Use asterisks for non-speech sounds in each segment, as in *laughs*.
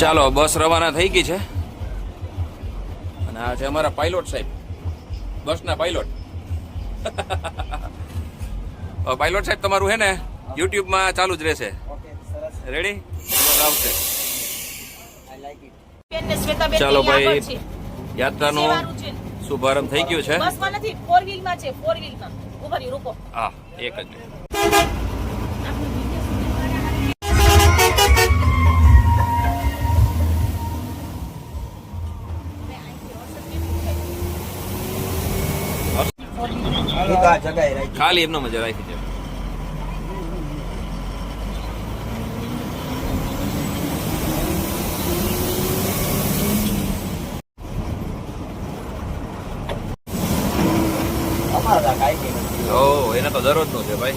ચાલો બસ રવાના થઈ ગઈ છે. અને આ છે અમારા પાયલોટ સાહેબ. બસના પાયલોટ પાયલોટ *laughs* સાહેબ તમારું હે ને યુટ્યુબમાં ચાલુ જ રહેશે. રેડી આવશે. ચાલો ભાઈ. યાત્રાનો શુભારંભ થઈ ગયો છે. બસમાં નથી ફોર વ્હીલમાં છે ફોર વ્હીલમાં ઉભરી રૂકો. હા એક જ ખાલી એમનો મજા રાખી છે. એને તો દરરોજનું છે ભાઈ.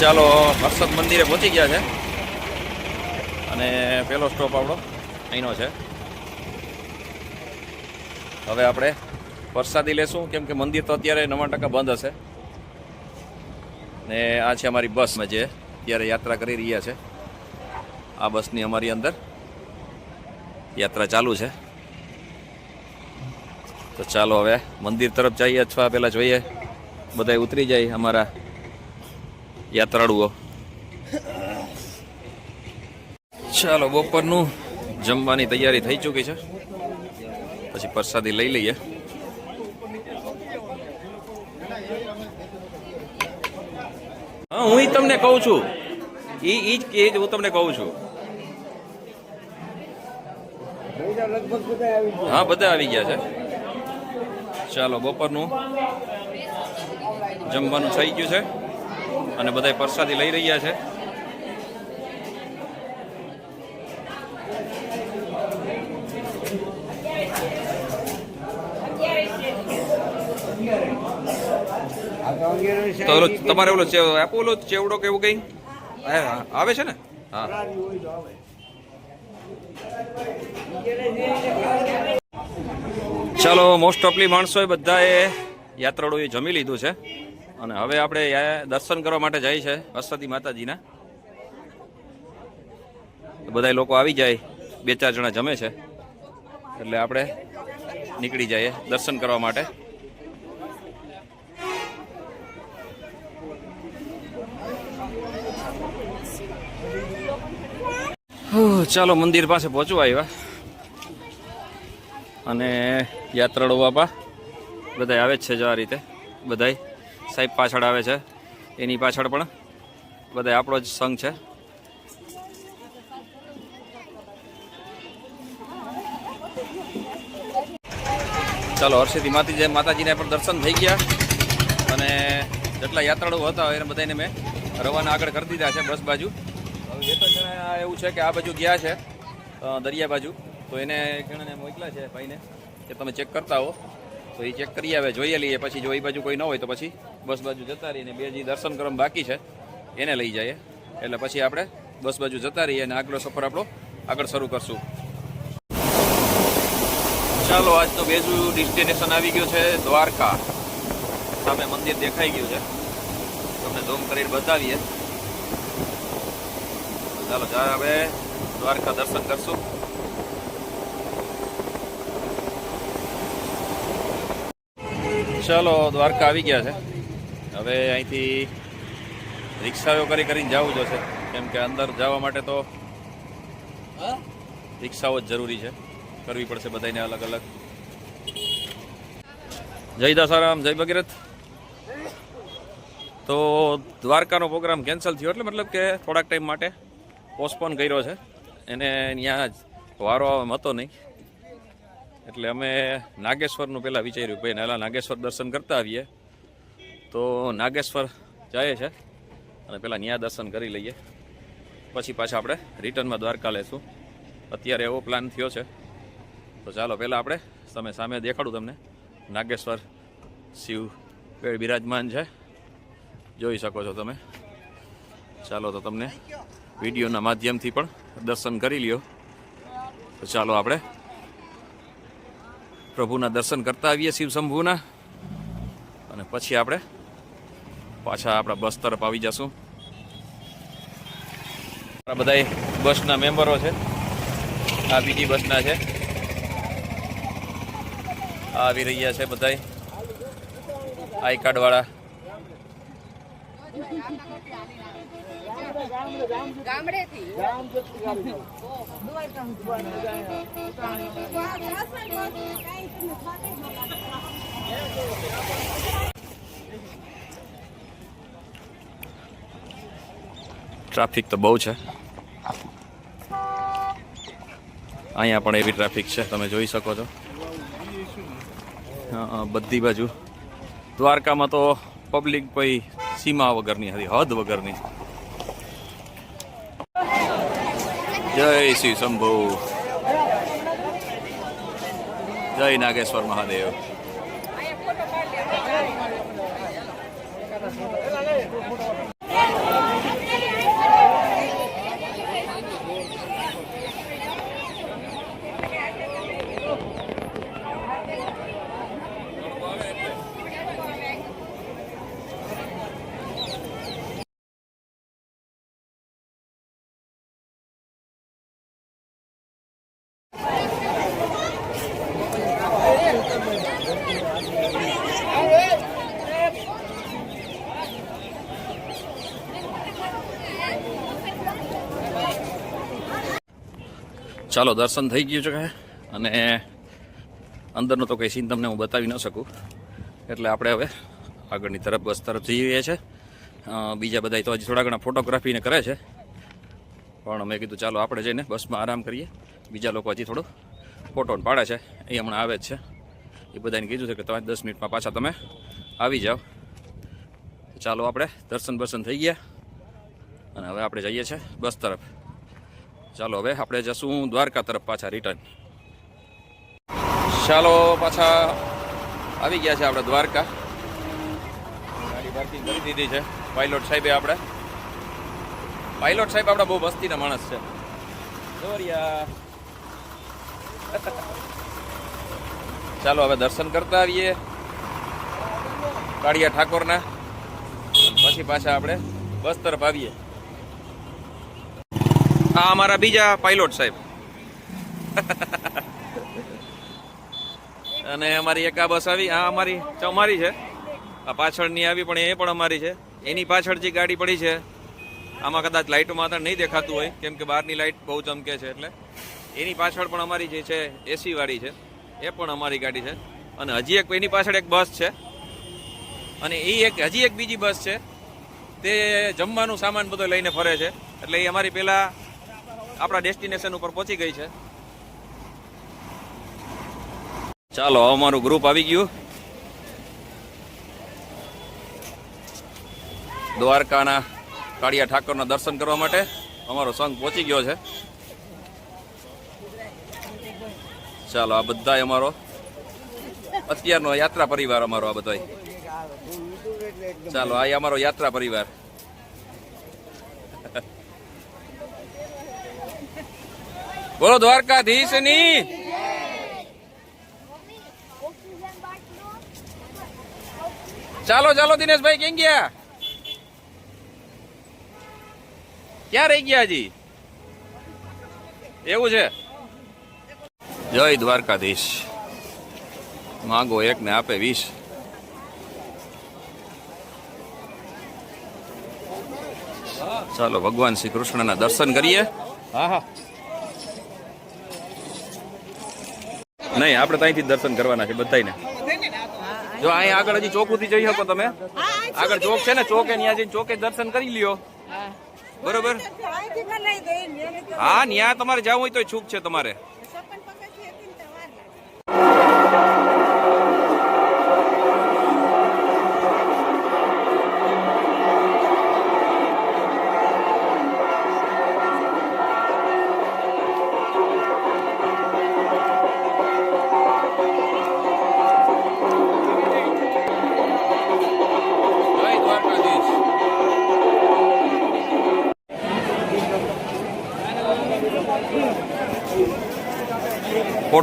ચાલો હર્ષદ મંદિરે પહોંચી ગયા છે. અને પેલો સ્ટોપ આપણો અહીંનો છે. હવે આપણે વરસાદી લેશું, કેમ કે મંદિર તો અત્યારે નવા ટકા બંધ હશે. ને આ છે અમારી બસમાં જે અત્યારે યાત્રા કરી રહ્યા છે. આ બસની અમારી અંદર યાત્રા ચાલુ છે. તો ચાલો હવે મંદિર તરફ જઈએ અથવા પહેલાં જોઈએ. બધા ઉતરી જાય અમારા યાત્રાળુઓ. ચાલો, બપોરનું જમવાની તૈયારી થઈ ચૂકી છે. પછી પ્રસાદી લઈ લઈએ. હા, હું તમને કહું છું. એ એ જ એ જ હું તમને કહું છું. હા, બધા આવી ગયા છે. ચાલો, બપોરનું જમવાનું થઈ ગયું છે. અને બધા પ્રસાદી લઈ રહ્યા છે. તો તમારે ઓલો આપો ઓલો ચેવડો કે એવું કઈ? આવે છે ને? હા. ચાલો મોસ્ટ ઓફલી માણસોએ બધાએ યાત્રાળુએ જમી લીધું છે. અને હવે આપણે દર્શન કરવા માટે જાય છે અસતી માતાજીના. બધા લોકો આવી જાય. બે ચાર જણા જમે છે. એટલે આપણે નીકળી જઈએ દર્શન કરવા માટે. ચાલો મંદિર પાસે પહોંચવા આવ્યા. અને યાત્રાળુ બાપા બધા આવે જ છે જો આ રીતે. બધાય સાહેબ પાછળ આવે છે. એની પાછળ પણ બધા આપણો જ સંઘ છે. ચાલો હર્ષિદ હિમાતી જે માતાજીને પણ દર્શન થઈ ગયા. અને જેટલા યાત્રાળુઓ હતા એને બધાને મેં રવાના આગળ કરી દીધા છે બસ બાજુ. હવે બે ત્રણ જણા એવું છે કે આ બાજુ ગયા છે દરિયા બાજુ. તો એને જણાને મોકલા છે ભાઈને કે તમે ચેક કરતા હો. તો એ ચેક કરી આવે જોઈએ લઈએ. પછી જો એ બાજુ કોઈ ન હોય તો પછી બસ બાજુ જતા રહીને બે જે દર્શન કરવા બાકી છે. એને લઈ જઈએ. એટલે પછી આપણે બસ બાજુ જતા રહીએ અને આગલો સફર આપણો આગળ શરૂ કરશું. ચાલો આજનું બીજું ડેસ્ટિનેશન આવી ગયું છે દ્વારકા. સામે મંદિર દેખાઈ ગયું છે. તમને ઝૂમ કરીને બતાવીએ. ચાલો જા હવે દ્વારકા દર્શન કરશું. ચાલો દ્વારકા આવી ગયા છે. હવે અહીંથી રિક્ષાઓ કરી કરીને જવું જોશે કેમ કે અંદર જવા માટે તો રિક્ષાઓ જ જરૂરી છે. કરવી પડશે બધાને અલગ અલગ. જય દાસારામ, જય ભગીરથ. તો દ્વારકાનો પ્રોગ્રામ કેન્સલ થયો એટલે મતલબ કે થોડાક ટાઈમ માટે પોસ્ટપોન કર્યો છે. એને ત્યાં જ વારો હતો નહીં. એટલે અમે નાગેશ્વરનું પહેલાં વિચાર્યું, ભાઈ પહેલાં નાગેશ્વર દર્શન કરતા આવીએ. તો નાગેશ્વર જાય છે અને પહેલાં ત્યાં દર્શન કરી લઈએ. પછી પાછા આપણે રિટર્નમાં દ્વારકા લેશું. અત્યારે એવો પ્લાન થયો છે. તો ચાલો, પહેલાં આપણે તમે સામે દેખાડું તમને. નાગેશ્વર, શિવ પેડ બિરાજમાન છે? જોઈ શકો છો તમે. ચાલો, તો તમને વિડીયોના માધ્યમથી પણ દર્શન કરી લ્યો. તો ચાલો આપણે પ્રભુના દર્શન કરતા આવીએ શિવ શંભુના. અને પછી આપણે પાછા આપણા બસ તરફ આવી જશું. બધા બસના મેમ્બરો છે. આ બીજી બસના છે. આવી રહ્યા છે બધાય. આઈ કાર્ડ વાળા. ટ્રાફિક તો બહુ છે. અહીંયા પણ એવી ટ્રાફિક છે, તમે જોઈ શકો છો. બધી બાજુ. દ્વારકામાં તો પબ્લિક કોઈ સીમા વગરની હતી, હદ વગરની. જય શ્રી શંભુ. જય નાગેશ્વર મહાદેવ. ચાલો, દર્શન થઈ ગયું છે અને અંદરનો તો કંઈ સીન તમને હું બતાવી ન શકું. એટલે આપણે હવે આગળની તરફ બસ તરફ જઈ રહ્યા છે. બીજા બધા તો હજી થોડા ઘણા ફોટોગ્રાફીને કરે છે. પણ મેં કીધું, ચાલો આપણે જઈને બસમાં આરામ કરીએ. બીજા લોકો હજી થોડું ફોટો પાડે છે. એ હમણાં આવે જ છે. એ બધાને કીધું છે કે તમે દસ મિનિટમાં પાછા તમે આવી જાઓ. ચાલો આપણે દર્શન બર્શન થઈ ગયા. અને હવે આપણે જઈએ છીએ બસ તરફ. ચાલો હવે આપણે જશું દ્વારકા તરફ પાછા રિટર્ન ચાલો પાછા આવી ગયા છે આપણે દ્વારકા. ગાડી પાર્કિંગ કરી દીધી છે. પાયલોટ સાહેબે આપણે. પાયલોટ સાહેબ આપણા બહુ મસ્તીના માણસ છે. ચાલો હવે દર્શન કરતા આવીએ. કાળિયા ઠાકોરના. પછી પાછા આપણે બસ તરફ આવીએ. આ અમારા બીજા પાયલોટ સાહેબ. અને અમારી એક આ બસ આવી, આ અમારી અમારી છે. આ પાછળની આવી પણ એ પણ અમારી છે. એની પાછળ જે ગાડી પડી છે, આમાં કદાચ લાઇટોમાં તો નહીં દેખાતું હોય, કેમ કે બહારની લાઇટ બહુ ચમકે છે એટલે. એની પાછળ પણ અમારી જે છે એસી વાળી છે. એ પણ અમારી ગાડી છે. અને હજી એક એની પાછળ એક બસ છે. અને એ એક, હજી એક બીજી બસ છે. તે જમવાનું સામાન બધો લઈને ફરે છે. એટલે એ અમારી પહેલા આપણા ડેસ્ટિનેશન ઉપર પહોંચી ગઈ છે. ચાલો અમારું ગ્રુપ આવી ગયું. દ્વારકાના કાળિયા ઠાકોરના દર્શન કરવા માટે અમારો સંઘ પહોંચી ગયો છે. ચાલો, આ બધા અમારો અત્યારનો યાત્રા પરિવાર અમારો આ બધા ચાલો, આ અમારો યાત્રા પરિવાર. બોલો દ્વારકાધીશની. ચાલો ચાલો, દિનેશભાઈ, કેમ ગયા? ક્યાં રહી ગયા હજી? એવું છે? જય દ્વારકાધીશ. માંગો એક ને આપે વીસ. ચાલો, ભગવાન શ્રી કૃષ્ણના દર્શન કરીએ. હા હા. નહીં આપણે ત્યાંથી દર્શન કરવાના છે બધાને જો અહીંયા આગળ હજી ચોકુથી જઈ શકો તમે. આગળ ચોક છે ને ચોકે ત્યાં જઈને ચોકે દર્શન કરી લ્યો. બરોબર? હા ત્યાં તમારે જવું હોય તો છૂક છે તમારે.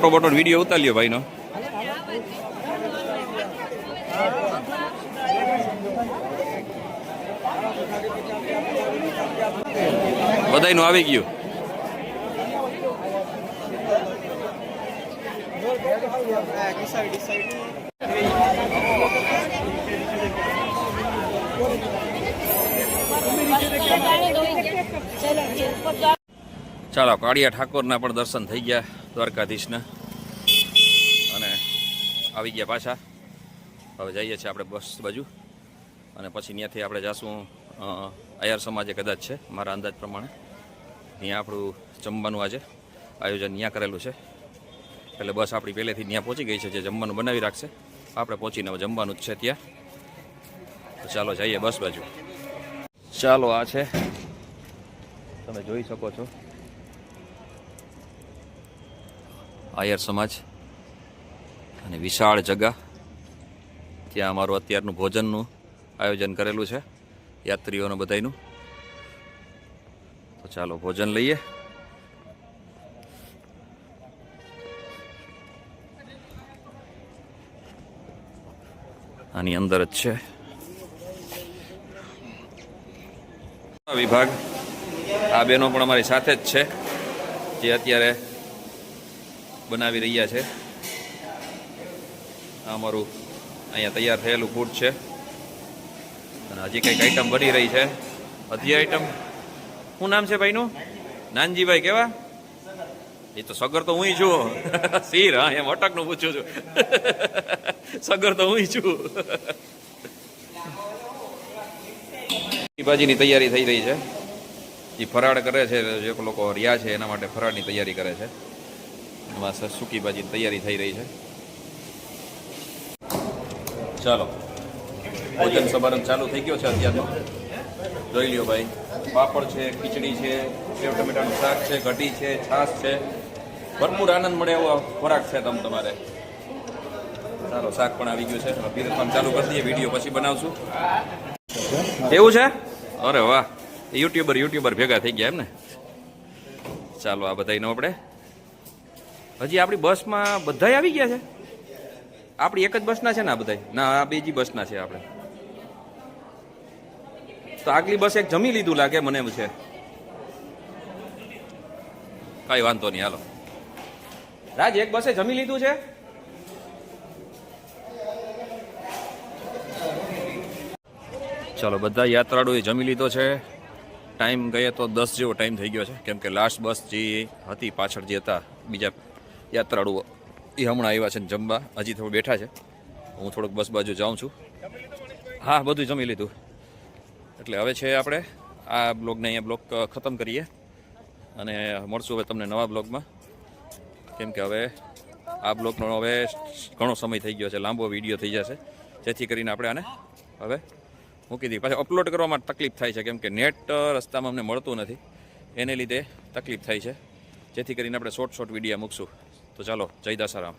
ફોટો બોટો વીડિયો ઉતાર લ્યો ભાઈનો. બધાયનું આવી ગયું. ચાલો કાળિયા ઠાકોરના પણ દર્શન થઈ ગયા દ્વારકાધીશના. અને આવી ગયા પાછા. હવે જઈએ છીએ આપણે બસ બાજુ. અને પછી ત્યાંથી આપણે જાશું અયર સમાજે કદાચ છે, મારા અંદાજ પ્રમાણે. ત્યાં આપણું જમવાનું આજે આયોજન ત્યાં કરેલું છે. એટલે બસ આપણી પહેલેથી ત્યાં પહોંચી ગઈ છે, જે જમવાનું બનાવી રાખશે. આપણે પહોંચીને હવે જમવાનું જ છે ત્યાં. તો ચાલો જઈએ બસ બાજુ. ચાલો, આ છે. તમે જોઈ શકો છો. આયર સમાજ અને વિશાળ જગા. ત્યાં અમારું અત્યારનું ભોજનનું આયોજન કરેલું છે, યાત્રીઓનું બધાયનું. તો ચાલો ભોજન લઈએ. આની અંદર જ છે. વિભાગ, આ બેનો પણ અમારી સાથે જ છે, જે અત્યારે બનાવી રહ્યા છે. આ અમારું અહીંયા તૈયાર થયેલું ફૂડ છે. અને હજી કંઈક આઈટમ બની રહી છે. હજી આઈટમ શું નામ છે ભાઈનું? નાનજીભાઈ કેવા? એ તો સગર તો હું છું. *laughs* શીર, હા, એમ અટકનું પૂછું છું. *laughs* સગર તો હું છું. *laughs* ભાજીની તૈયારી થઈ રહી છે. એ ફરાળ કરે છે, જે લોકો રહ્યા છે, એના માટે ફરાળની તૈયારી કરે છે. એમાં સૂકી ભાજીની તૈયારી થઈ રહી છે. ચાલો. ભોજન સમારંભ ચાલુ થઈ ગયો છે અત્યારનો. જોઈ લ્યો ભાઈ. પાપડ છે, ખીચડી છે, સેવ ટમેટાનું શાક છે કઢી છે, છાશ છે. ભરપૂર આનંદ મળે એવો ખોરાક છે તમ તમારે. ચાલો શાક પણ આવી ગયું છે. પીરસવાનું ચાલુ કરી દઈએ. વીડિયો પછી બનાવશું. એવું છે? અરે વાહ. યુટ્યુબર યુટ્યુબર ભેગા થઈ ગયા એમ ને ચાલો, આ બધાનો આપણે હજી આપણી બસમાં બધાય આવી ગયા છે? આપણી એક જ બસના છે ને આ બધાય? ના, આ બીજી બસના છે આપણે. તો આગલી બસ એક જમી લીધું લાગે મને એમ છે. કઈ વાંધો નહીં, હાલો. રાજ, એક બસે જમી લીધું છે? ચાલો, બધા યાત્રાળુએ જમી લીધો છે. ટાઈમ ગયે તો દસ જેવો ટાઈમ થઈ ગયો છે. કેમ કે લાસ્ટ બસ જે હતી, પાછળ જે હતા, બીજા યાત્રાળુઓ. એ હમણાં આવ્યા છે ને જમવા. હજી થોડું બેઠા છે. હું થોડુંક બસ બાજુ જાઉં છું. હા, બધું જમી લીધું. એટલે હવે છે આપણે આ બ્લોગને અહીંયા બ્લોગ ખતમ કરીએ. અને મળશું હવે તમને નવા બ્લોગમાં. કેમ કે હવે આ બ્લોગનો હવે ઘણો સમય થઈ ગયો છે. લાંબો વીડિયો થઈ જશે. જેથી કરીને આપણે આને હવે મૂકી દઈએ. પાછા અપલોડ કરવામાં તકલીફ થાય છે. કેમ કે નેટ રસ્તામાં અમને મળતું નથી. એને લીધે તકલીફ થાય છે. જેથી કરીને આપણે શોર્ટ શોર્ટ વીડિયો મૂકશું. તો ચાલો જય દાસારામ.